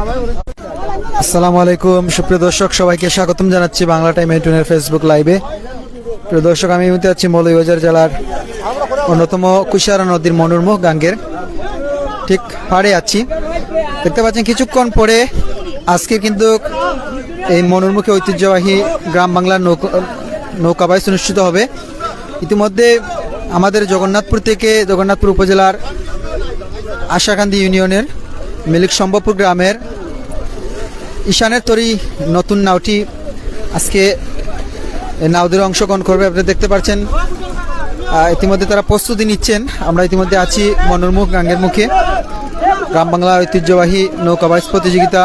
আসসালামু আলাইকুম। সুপ্রিয় দর্শক, সবাইকে স্বাগতম জানাচ্ছি বাংলা টাইম এইটুনের ফেসবুক লাইভে। প্রিয় দর্শক, আমি মুহূর্তে আছি মৌলভীবাজার জেলার অন্যতম কুশারা নদীর মনোরমুখ গাঙ্গের। ঠিক পাড়ে আছি। দেখতে পাচ্ছেন, কিছুক্ষণ পরে আজকে কিন্তু এই মনোরমুখে ঐতিহ্যবাহী গ্রাম বাংলার নৌকা নৌকাবাইস অনুষ্ঠিত হবে। ইতিমধ্যে আমাদের জগন্নাথপুর থেকে জগন্নাথপুর উপজেলার আশাকান্দি ইউনিয়নের, মিলিক সম্ভবপুর গ্রামের ঈশানের তরি নতুন নাওটি আজকে নাওদের অংশগ্রহণ করবে আপনি দেখতে পাচ্ছেন ইতিমধ্যে তারা প্রস্তুতি নিচ্ছেন। আমরা ইতিমধ্যে আছি মনোরমুখ গাঙ্গের মুখে। গ্রাম বাংলা ঐতিহ্যবাহী নৌকাবাইজ প্রতিযোগিতা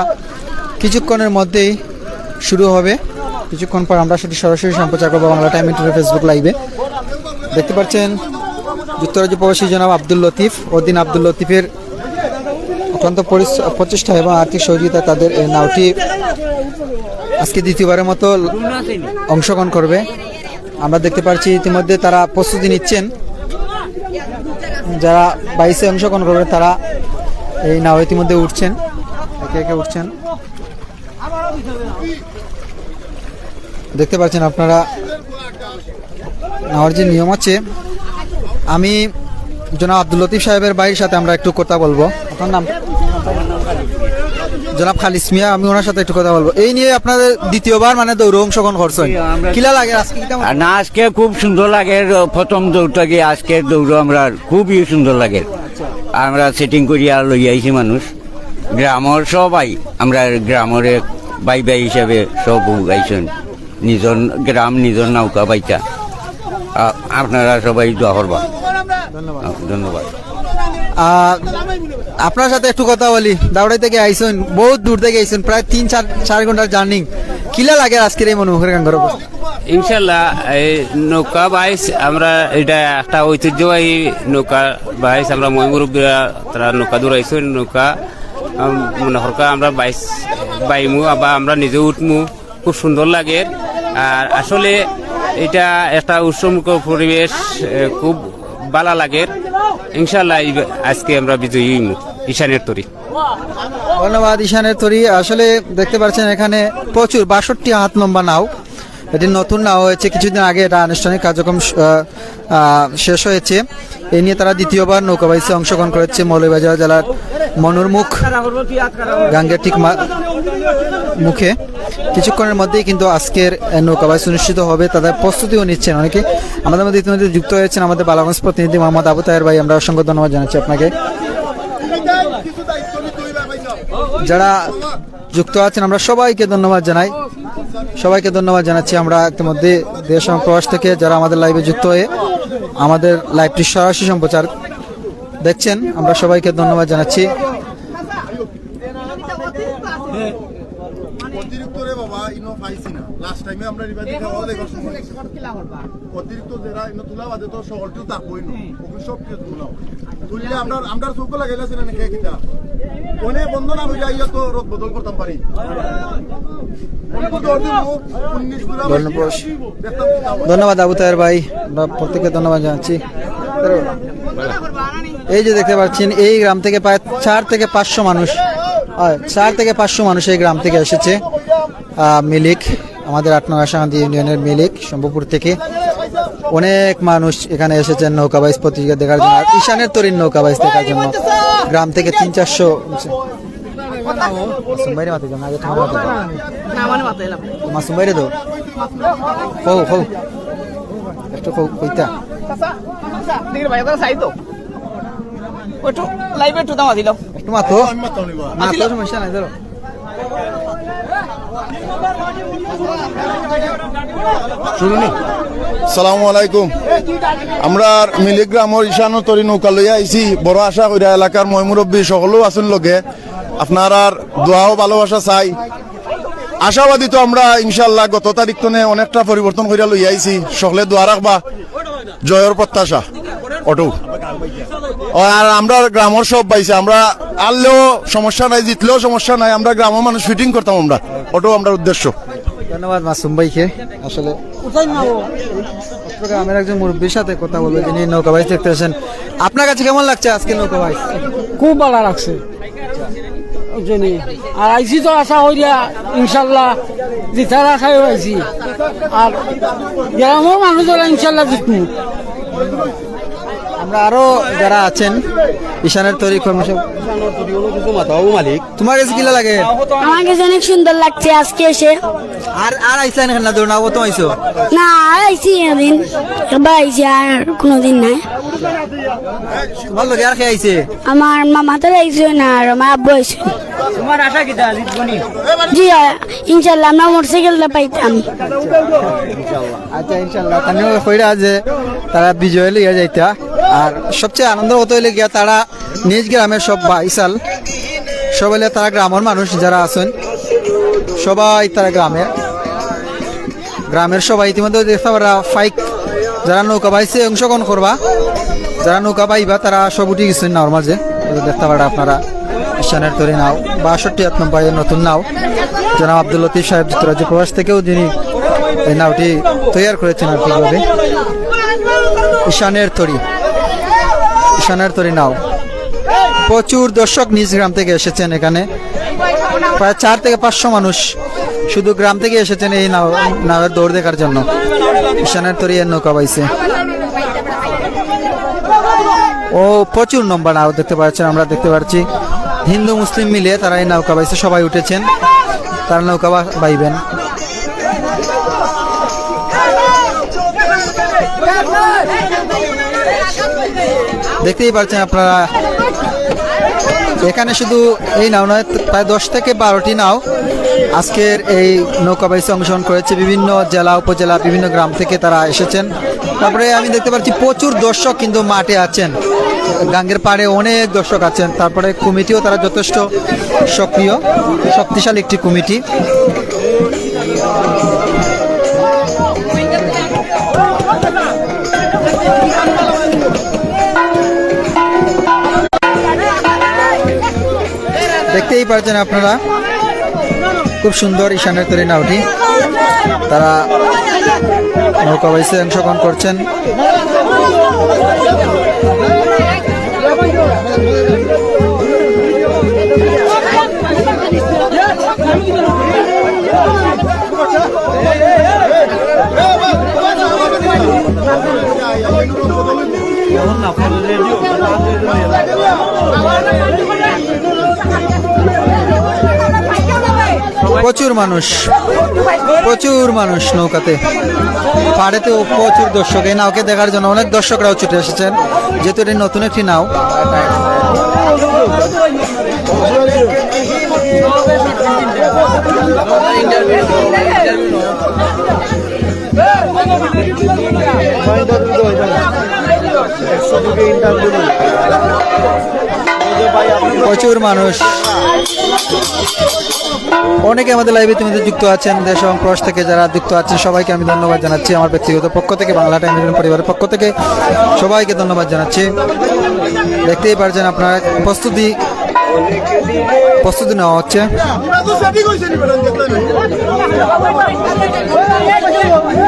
কিছুক্ষণের মধ্যেই শুরু হবে। কিছুক্ষণ পর আমরা সেটি সরাসরি সম্প্রচার করব বাংলা টাইম ইন্টারনেট ফেসবুক লাইভে। দেখতে পাচ্ছেন যুক্তরাজ্য প্রবাসী জনাব আব্দুল লতিফ, ওদিন আব্দুল লতিফের পরিস- প্রচেষ্টা এবং আর্থিক সহযোগিতা তাদের নাওটি আজকে দ্বিতীয়বারের মতো অংশগ্রহণ করবে। আমরা দেখতে পাচ্ছি ইতিমধ্যে তারা প্রস্তুতি নিচ্ছেন। যারা বাইশে অংশগ্রহণ করবে তারা এই নাও ইতিমধ্যে উঠছেন। একে একে উঠছেন। দেখতে পাচ্ছেন আপনারা নাওয়ার যে নিয়ম আছে, আমি জনাব আব্দুল লতিফ সাহেবের বাড়ির সাথে আমরা একটু কথা বলব। আপনার নাম? জনাব খালিস মিয়া আমি ওনার সাথে একটু কথা বলব। এই নিয়ে আপনাদের দ্বিতীয়বার মানে দৌড় অংশগ্রহণ করছেন। কিলা লাগে আজকে? না আজকে খুব সুন্দর লাগে। প্রথম দৌড়টা গিয়ে আজকের দৌড় আমরা খুবই সুন্দর লাগে। আমরা সেটিং করিয়া লই আইছি মানুষ। গ্রামের সবাই আমরা গ্রামের বাই বাই হিসাবে সব আইছেন নিজর গ্রাম নিজর নৌকা বাইটা আ- আপনারা সবাই দোয়া করবা। ধন্যবাদ। ধন্যবাদ। আপনার সাথে একটু কথা বলি। দাউড়াই থেকে আইসেন, বহুত দূর থেকে আইসেন, প্রায় তিন, চার চার ঘণ্টার জার্নি। কিলা লাগে আজকের এই মনোহর গাঙ্গর ইনশাল্লাহ এই নৌকা বাইস, আমরা এটা একটা ঐতিহ্যবাহী নৌকা বাইস, আমরা মই মুরব্বীরা তারা নৌকা দৌড়াইছো নৌকা মনে হরকা আমরা বাইস, বাইমু বা আমরা নিজে উঠমু, খুব সুন্দর লাগে। আর আসলে এটা একটা উৎসমুখ পরিবেশ খুব ভালো লাগে। ইনশাল্লাহ আজকে আমরা বিজয়ী ঈশানের তরি। ধন্যবাদ, ঈশানের তরি। আসলে দেখতে পাচ্ছেন এখানে প্রচুর, বাষট্টি হাত লম্বা নাও। এটি নতুন নাও হয়েছে, কিছুদিন আগে এটা আনুষ্ঠানিক কার্যক্রম শেষ হয়েছে। এই নিয়ে তারা দ্বিতীয়বার নৌকাবাইসে অংশগ্রহণ করেছে মৌলভীবাজার জেলার মনুরমুখ গাঙ্গের ঠিক মুখে। কিছুক্ষণের মধ্যেই কিন্তু আজকের আহ, নৌকাবাইস অনুষ্ঠিত হবে তাদের প্রস্তুতিও নিচ্ছেন অনেকে। আমাদের মধ্যে ইতিমধ্যে যুক্ত হয়েছেন আমাদের বালাগঞ্জ প্রতিনিধি মোহাম্মদ আবু তাহের ভাই আমরা অসংখ্য ধন্যবাদ জানাচ্ছি আপনাকে। যারা যুক্ত আছেন আমরা সবাইকে ধন্যবাদ জানাই। সবাইকে ধন্যবাদ জানাচ্ছি আমরা ইতিমধ্যে দেশ এবং প্রবাস থেকে যারা আমাদের লাইভে যুক্ত হয়ে আমাদের লাইভটি সরাসরি সম্প্রচার দেখছেন আমরা সবাইকে ধন্যবাদ জানাচ্ছি। অতিরিক্ত রে বাবা ইনো পাইছি না। লাস্ট টাইমে আমরা সময় অতিরিক্ত যারা ইনো তুলা বাদে তো সকলটিও ওকে সব কিছু তুলাও তুললে আমরা আমরা লাগাইলাছে না কিতা? কোনে বন্ধ না হইলে আইয়া তো রোদ বদল করতাম পারি। ধন্যবাদ। হয়। আবু তাহের ভাই। আমরা প্রত্যেককে ধন্যবাদ জানাচ্ছি। এই যে দেখতে পাচ্ছেন এই গ্রাম থেকে প্রায় চার থেকে পাঁচশো মানুষ হয়, চার থেকে পাঁচশো মানুষ এই গ্রাম থেকে এসেছে। মিলিক আমাদের আট নয় আশাকান্দি ইউনিয়নের মিলিক শম্ভুপুর থেকে। অনেক মানুষ এখানে এসেছেন নৌকাবাইজ প্রতিযোগিতা দেখার জন্য। আর ঈশানের তরিন নৌকাবাইজ দেখার জন্য। গ্রাম থেকে তিন চারশো বাইরে মাতে যান, আগে তোমার মাতে যান। মাসুম বাইরে দাও হৌ হৌ একটু হৌ কইতা একটু মাতো আমি মাতাও নিবা। মাতো সমস্যা নাই ধরো। সালামু আলাইকুম। আমরা মিলিগ্রামর ঈশানো তরি নৌকা লইয়া আইছি বড় আশা কইরা এলাকার ময়মুরব্বী সকলেও আছেন লগে। আপনার আর দোয়াও ভালোবাসা চাই। আশাবাদী তো আমরা ইনশাল্লাহ গত তারিখ তনে অনেকটা পরিবর্তন কইরা লইয়া আইছি। সকলে দোয়া রাখবা। জয়ের প্রত্যাশা। অটো। আর আমরা গ্রামের সব পাইছি আমরা আনলেও সমস্যা নাই জিতলেও সমস্যা নাই আমরা গ্রামের মানুষ ফিটিং করতাম আমরা ওটাও আমরা উদ্দেশ্য। ধন্যবাদ মাসুম ভাইকে। আসলে চট্টগ্রামের একজন মুরব্বীর সাথে কথা বলব যিনি নৌকা বাইচ দেখতে আসেন আপনার কাছে কেমন লাগছে আজকে নৌকা বাইচ খুব ভালো লাগছে। জনী। আর আইসি তো আশা করিয়া ইনশাল্লাহ জিতার আশায় আইসি আর গ্রামের মানুষরা ইনশাল্লাহ জিতমু। আমরা আরও যারা আছেন ঈশানের তৈরি কর্মসূচি তোমার কাছে কিলা লাগে? আমার কাছে অনেক সুন্দর লাগছে আজকে এসে। আর আর আইসলেন এখানে না দৌড় না তো আইসো। না আর আইসি এদিন। এবার আইসি আর কোনোদিন নাই। তোমার লগে আর খেয়ে আইছে? আমার মামা তো আইসি না আর আমার আব্বু আইসি তোমার আশা কি জিতবনি জি হয়, ইনশাল্লাহ আমরা মোটরসাইকেলটা পাইতাম। আচ্ছা ইনশাল্লাহ তানিও কইরা যে তারা বিজয় লইয়া যাইতা। আর সবচেয়ে আনন্দ হতো হইলে গিয়া তারা নিজ গ্রামের সব বাইসাল সবাই তারা গ্রামের মানুষ যারা আছেন, সবাই তারা গ্রামের। গ্রামের সবাই ইতিমধ্যে দেখতে পারা ফাইক, যারা নৌকা বাইছে, অংশগ্রহণ করবা, যারা নৌকা বাইবা, তারা সব উঠে গেছেন নাওর মাঝে। দেখতে পারা আপনারা ঈশানের তরি নাও, বাষট্টি আট নম্বরের নতুন নাও। জনাব আব্দুল লতিফ সাহেব যুক্তরাজ্য প্রবাস থেকেও যিনি এই নাওটি তৈরি করেছেন আর কীভাবে ঈশানের তরি ঈশানের তরি নাও। প্রচুর দর্শক নিজ গ্রাম থেকে এসেছেন এখানে। প্রায় চার থেকে পাঁচশো মানুষ শুধু গ্রাম থেকে এসেছেন এই নাও নাওয়ের দৌড় দেখার জন্য। ঈশানের তরি এর নৌকা পাইছে ও, প্রচুর নম্বর নাও দেখতে পাচ্ছেন, আমরা দেখতে পাচ্ছি। হিন্দু, মুসলিম মিলে তারা এই নৌকা বাইছে, সবাই উঠেছেন। তারা নৌকা বাইবেন। দেখতেই পাচ্ছেন আপনারা এখানে শুধু এই নাও নয়, প্রায় দশ থেকে বারোটি নাও আজকের এই নৌকা বাইসে অংশগ্রহণ করেছে। বিভিন্ন জেলা, উপজেলা, বিভিন্ন গ্রাম থেকে তারা এসেছেন। তারপরে আমি দেখতে পাচ্ছি প্রচুর দর্শক কিন্তু মাঠে আছেন। গাঙ্গের পাড়ে অনেক দর্শক আছেন। তারপরে কমিটিও তারা যথেষ্ট সক্রিয়, শক্তিশালী একটি কমিটি। দেখতেই পারছেন আপনারা। খুব সুন্দর ঈশানের তৈরি নাওটি। তারা নৌকা বাইসে অংশগ্রহণ করছেন। প্রচুর মানুষ প্রচুর মানুষ নৌকাতে। পাড়েতেও প্রচুর দর্শক। এই নাওকে দেখার জন্য অনেক দর্শকরাও ছুটে এসেছেন। যেহেতু এটি নতুন একটি নাও। প্রচুর মানুষ। অনেকে আমাদের লাইভে ইতিমধ্যে যুক্ত আছেন দেশ এবং প্রবাস থেকে যারা যুক্ত আছেন সবাইকে আমি ধন্যবাদ জানাচ্ছি আমার ব্যক্তিগত পক্ষ থেকে বাংলা টাইম পরিবারের পক্ষ থেকে সবাইকে ধন্যবাদ জানাচ্ছি। দেখতেই পারছেন আপনারা প্রস্তুতি প্রস্তুতি নেওয়া হচ্ছে।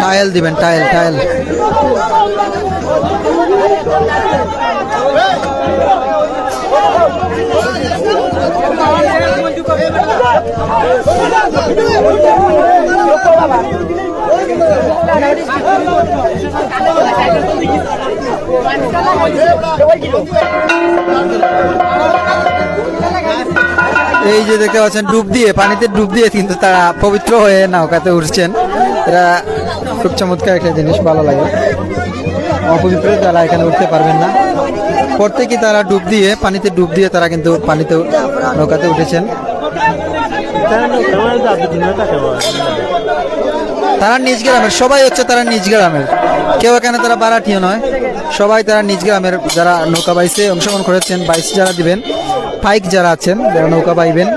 টাইল দিবেন টাইল টাইল এই যে দেখতে পাচ্ছেন, ডুব দিয়ে, পানিতে ডুব দিয়ে কিন্তু তারা পবিত্র হয়ে নৌকাতে উঠছেন। এটা খুব চমৎকার একটা জিনিস, ভালো লাগে। অপবিত্র তারা এখানে উঠতে পারবেন না। প্রত্যেকেই তারা ডুব দিয়ে, পানিতে ডুব দিয়ে তারা কিন্তু পানিতে নৌকাতে উঠেছেন। তারা নিজ গ্রামের, সবাই হচ্ছে তারা নিজ গ্রামের। কেউ এখানে তারা বারাটিও নয়, সবাই তারা নিজ গ্রামের যারা নৌকা বাইসে অংশগ্রহণ করেছেন, বাইস যারা দিবেন, পাইক যারা আছেন, যারা নৌকা বাইবেন,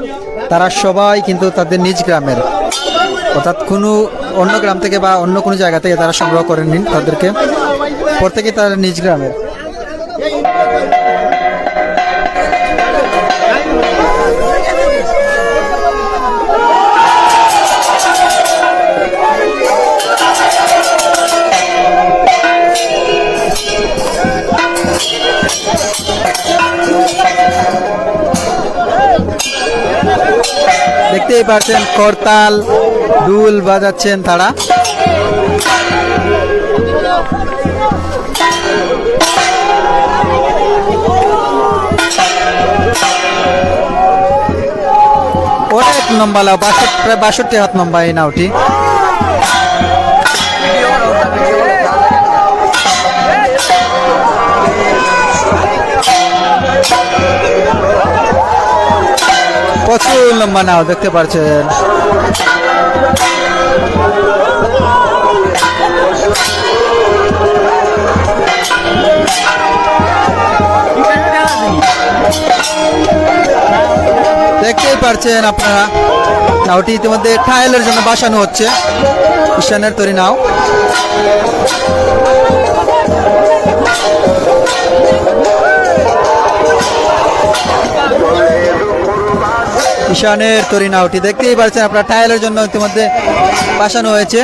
তারা সবাই কিন্তু তাদের নিজ গ্রামের। অর্থাৎ কোনো অন্য গ্রাম থেকে বা অন্য কোনো জায়গা থেকে তারা সংগ্রহ করে নিন তাদেরকে। প্রত্যেকে তারা নিজ গ্রামের। দেখতেই পাচ্ছেন করতাল দুল বাজাচ্ছেন তারা। অনেক লম্বা লাউ বাষট্টি, প্রায় বাষট্টি হাত লম্বা এই নাওটি। প্রচুর লম্বা নাও, দেখতে পাচ্ছেন দেখতেই পারছেন আপনারা। নাওটি ইতিমধ্যে ট্রায়ালের জন্য বাসানো হচ্ছে। ঈশানের তৈরি নাও। ঈশানের তৈরি নাওটি। দেখতেই পাচ্ছেন আপনার ট্রায়ালের জন্য ইতিমধ্যে বাসানো হয়েছে।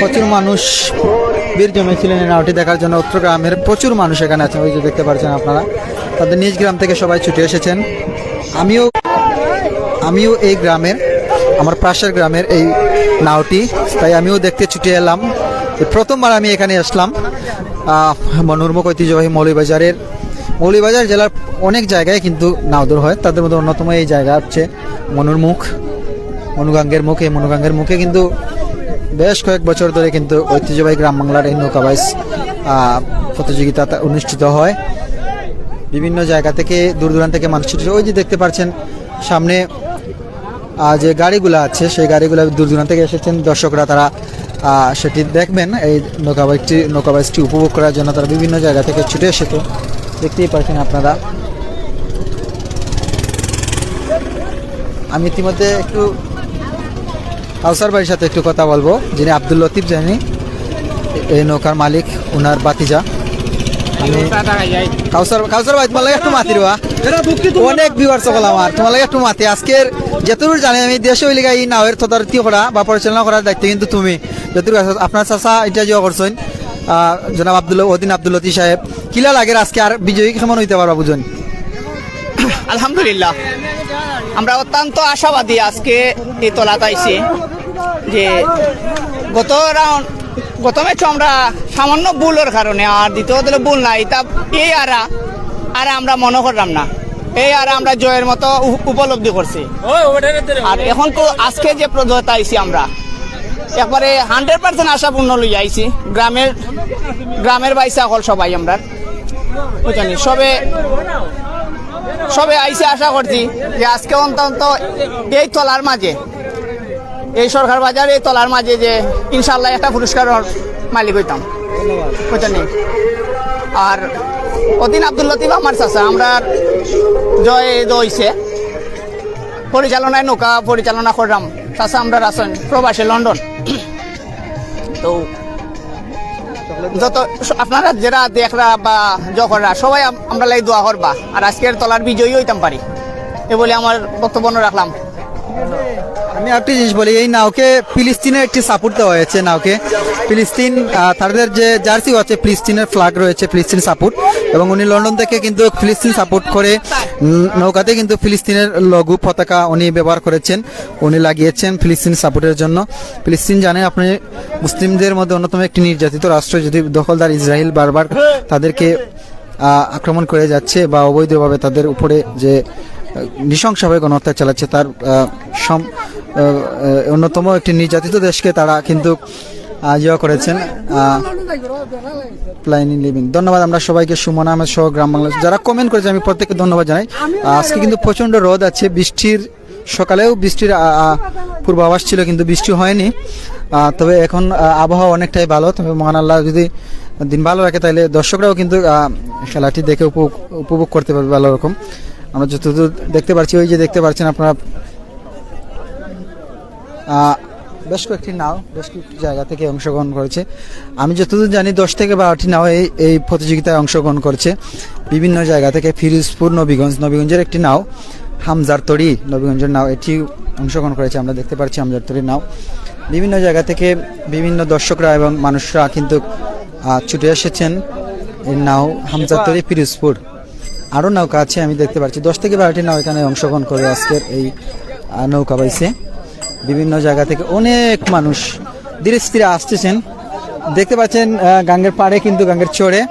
প্রচুর মানুষ বীর জমেছিলেন এই নাওটি দেখার জন্য। উত্তর গ্রামের প্রচুর মানুষ এখানে আছেন। ওই যে দেখতে পাচ্ছেন আপনারা। তাদের নিজ গ্রাম থেকে সবাই ছুটে এসেছেন। আমিও আমিও এই গ্রামের আমার পাশের গ্রামের এই নাওটি, তাই আমিও দেখতে ছুটে এলাম। প্রথমবার আমি এখানে আসলাম মনোরমক ঐতিহ্যবাহী মৌলিবাজারের মৌলিবাজার জেলার অনেক জায়গায় কিন্তু নাও দৌড় হয়, তাদের মধ্যে অন্যতম এই জায়গা হচ্ছে মনুরমুখ, মনুগাঙ্গের মুখে। মনুগাঙ্গের মুখে কিন্তু বেশ কয়েক বছর ধরে কিন্তু ঐতিহ্যবাহী গ্রাম বাংলার এই নৌকা বাইস প্রতিযোগিতা অনুষ্ঠিত হয়। বিভিন্ন জায়গা থেকে, দূর দূরান্ত থেকে মানুষ ওই যে দেখতে পাচ্ছেন, সামনে যে গাড়িগুলো আছে, সেই গাড়িগুলো দূর দূরান্ত থেকে এসেছেন। দর্শকরা তারা সেটি দেখবেন। এই নৌকাবাইটি নৌকাবাইসটি উপভোগ করার জন্য তারা বিভিন্ন জায়গা থেকে ছুটে এসেছে। দেখতেই পাচ্ছেন আপনারা। আমি ইতিমধ্যে একটু কাউসার ভাইয়ের সাথে একটু কথা বলব, যিনি আব্দুল লতিফ জানি। এই নৌকার মালিক ওনার বাতিজা কাউসার কাউসার ভাই তোমার লাগে একটু মাতি রোয়া অনেক ভিউয়ার সকল আমার তোমার লাগে একটু মাতি। আজকের যতদূর জানি আমি দেশে ওই লিগা এই নাওয়ের তদারকি করা বা পরিচালনা করার দায়িত্ব কিন্তু তুমি। যতদূর আপনার চাষা এটা যে করছেন জনাব আব্দুল অদিন আব্দুল লতি সাহেব কিলা লাগে আজকে আর বিজয়ী কেমন হইতে পারবা বুঝুন? আলহামদুলিল্লাহ। আমরা অত্যন্ত আশাবাদী আজকে এই তলাতে আইছি যে গত রাউন্ড গত ম্যাচ আমরা সামান্য ভুলের কারণে আর দ্বিতীয় হলো ভুল নাই। তা এই আরা আর আমরা মনে করলাম না। এই আর আমরা জয়ের মতো উপলব্ধি করছি। আর এখন তো আজকে যে প্রজতা আইছি আমরা একবারে হান্ড্রেড পার্সেন্ট আশাপূর্ণ লই আইছি। গ্রামের গ্রামের বাইসা হল সবাই আমরা। বুঝলি সবে সবে আইসে আশা করছি যে আজকে অন্তত এই তলার মাঝে এই সরকার বাজার এই তলার মাঝে যে ইনশাল্লাহ একটা পুরস্কারের মালিক হইতাম। বুঝলি আর অদিন আব্দুল লতিফ আমার চাষা আমরা জয় দইছে পরিচালনায় নৌকা পরিচালনা করলাম। চাষা আমরা আছেন প্রবাসী লন্ডন। তো যত আপনারা যারা দেখরা বা যখনরা সবাই আমরা লাই দোয়া করবা। আর আজকের তলার বিজয়ী হইতাম পারি। এ বলে আমার বক্তব্য রাখলাম। আমি একটি জিনিস বলি, এই নাওকে ফিলিস্তিনের একটি সাপোর্ট দেওয়া হয়েছে, নাওকে। ফিলিস্তিন তাদের যে জার্সিও আছে, ফিলিস্তিনের ফ্ল্যাগ রয়েছে, ফিলিস্তিন সাপোর্ট এবং উনি লন্ডন থেকে কিন্তু ফিলিস্তিন সাপোর্ট করে নৌকাতে কিন্তু ফিলিস্তিনের লঘু পতাকা উনি ব্যবহার করেছেন, উনি লাগিয়েছেন ফিলিস্তিন সাপোর্টের জন্য। ফিলিস্তিন জানে আপনি মুসলিমদের মধ্যে অন্যতম একটি নির্যাতিত রাষ্ট্র, যদি দখলদার ইসরায়েল বারবার তাদেরকে আক্রমণ করে যাচ্ছে বা অবৈধভাবে তাদের উপরে যে নৃশংসভাবে গণহত্যা চালাচ্ছে, তার অন্যতম একটি নির্যাতিত দেশকে তারা কিন্তু ইয়ে করেছেন প্লাইনি লিভিং ধন্যবাদ আমরা সবাইকে সুমন আহমেদ সহ গ্রাম বাংলাদেশ। যারা কমেন্ট করেছে আমি প্রত্যেককে ধন্যবাদ জানাই। আজকে কিন্তু প্রচণ্ড রোদ আছে। বৃষ্টির সকালেও বৃষ্টির পূর্বাভাস ছিল কিন্তু বৃষ্টি হয়নি। তবে এখন আবহাওয়া অনেকটাই ভালো। তবে মহান আল্লাহ যদি দিন ভালো রাখে তাহলে দর্শকরাও কিন্তু খেলাটি দেখে উপভোগ উপভোগ করতে পারবে ভালো রকম। আমরা যতদূর দেখতে পাচ্ছি ওই যে দেখতে পাচ্ছেন আপনারা বেশ কয়েকটি নাও, বেশ কয়েকটি জায়গা থেকে অংশগ্রহণ করেছে। আমি যতদূর জানি, দশ থেকে বারোটি নাও এই এই প্রতিযোগিতায় অংশগ্রহণ করছে। বিভিন্ন জায়গা থেকে ফিরোজপুর, নবীগঞ্জ, নবীগঞ্জের একটি নাও হামজার তরি নবীগঞ্জের নাও এটি অংশগ্রহণ করেছে। আমরা দেখতে পাচ্ছি হামজার তরির নাও। বিভিন্ন জায়গা থেকে বিভিন্ন দর্শকরা এবং মানুষরা কিন্তু ছুটে এসেছেন। এই নাও হামজাতরি ফিরোজপুর। আরও নৌকা আছে, আমি দেখতে পাচ্ছি। দশ থেকে বারোটি নাও এখানে অংশগ্রহণ করে আজকের এই নৌকা বাইছে বিভিন্ন জায়গা থেকে অনেক মানুষ ধীরে স্থিরে আসতেছেন। দেখতে পাচ্ছেন গাঙ্গের পাড়ে কিন্তু গাঙ্গের চড়ে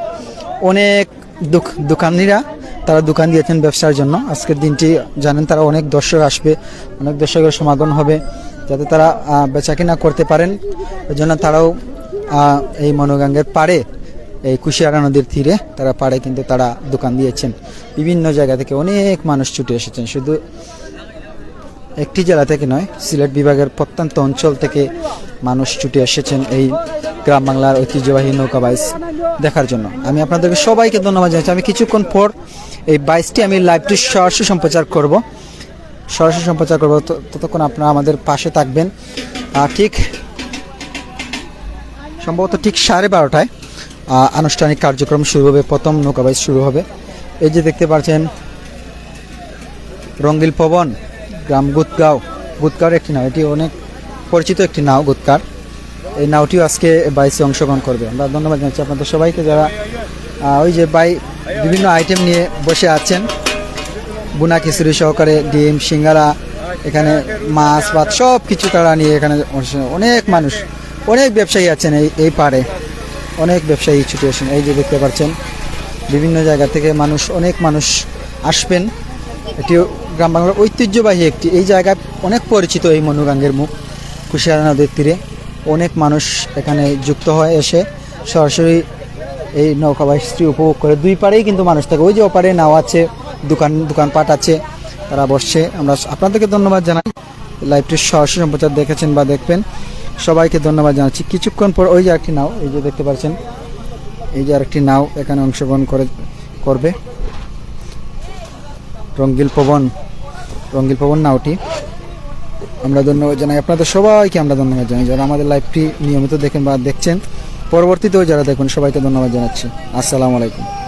অনেক দোক- দোকানিরা তারা দোকান দিয়েছেন ব্যবসার জন্য। আজকের দিনটি জানেন তারা অনেক দর্শক আসবে অনেক দর্শকের সমাগম হবে যাতে তারা আহ, বেচাকেনা করতে পারেন। ওই জন্য তারাও এই মনোগাঙ্গের পাড়ে এই কুশিয়ারা নদীর তীরে তারা পাড়ে কিন্তু তারা দোকান দিয়েছেন। বিভিন্ন জায়গা থেকে অনেক মানুষ ছুটে এসেছেন। শুধু একটি জেলা থেকে নয়, সিলেট বিভাগের প্রত্যন্ত অঞ্চল থেকে মানুষ ছুটে এসেছেন এই গ্রাম বাংলার ঐতিহ্যবাহী নৌকা বাইস দেখার জন্য। আমি আপনাদেরকে সবাইকে ধন্যবাদ জানাচ্ছি। আমি কিছুক্ষণ পর এই বাইসটি আমি লাইভটি সরাসরি সম্প্রচার করব। সরাসরি সম্প্রচার করব। ততক্ষণ আপনারা আমাদের পাশে থাকবেন। ঠিক সম্ভবত ঠিক সাড়ে বারোটায় আনুষ্ঠানিক কার্যক্রম শুরু হবে। প্রথম নৌকা বাইস শুরু হবে। এই যে দেখতে পাচ্ছেন, রঙ্গিল পবন গ্রাম গুতগাঁও গুতগাঁওর একটি নাও। এটি অনেক পরিচিত একটি নাও গুতকার এই নাওটিও আজকে বাইসে অংশগ্রহণ করবে। আমরা ধন্যবাদ জানাচ্ছি আপনাদের সবাইকে যারা ওই যে বাই বিভিন্ন আইটেম নিয়ে বসে আছেন। বুনা খিচুড়ি সহকারে, ডিম, সিঙ্গারা, এখানে মাছ, ভাত সব কিছু তারা নিয়ে এখানে অনেক মানুষ, অনেক ব্যবসায়ী আছেন এই এই পাড়ে। অনেক ব্যবসায়ী ছুটে আসেন। এই যে দেখতে পাচ্ছেন, বিভিন্ন জায়গা থেকে মানুষ, অনেক মানুষ আসবেন। এটিও গ্রাম বাংলার ঐতিহ্যবাহী একটি, এই জায়গায় অনেক পরিচিত এই মনুগাঙ্গের মুখ। কুশিয়ারা নদীর তীরে অনেক মানুষ এখানে যুক্ত হয় এসে সরাসরি এই নৌকা বাইশটি উপভোগ করে। দুই পাড়েই কিন্তু মানুষ থাকে। ওই যে ওপারে নাও আছে, দোকান, দোকানপাট আছে, তারা বসছে। আমরা আপনাদেরকে ধন্যবাদ জানাই। লাইভটি সরাসরি সম্প্রচার দেখেছেন বা দেখবেন। সবাইকে ধন্যবাদ জানাচ্ছি। কিছুক্ষণ পর ওই যে একটি নাও, এই যে দেখতে পাচ্ছেন, এই যে আরেকটি নাও এখানে অংশগ্রহণ করে, করবে। রঙ্গিল পবন রঙ্গিল না নাওটি আমরা ধন্যবাদ জানাই আপনাদের সবাইকে, আমরা ধন্যবাদ জানাই। যারা আমাদের লাইভটি নিয়মিত দেখেন বা দেখছেন, পরবর্তীতেও যারা দেখুন, সবাইকে ধন্যবাদ জানাচ্ছি। আসসালামু আলাইকুম।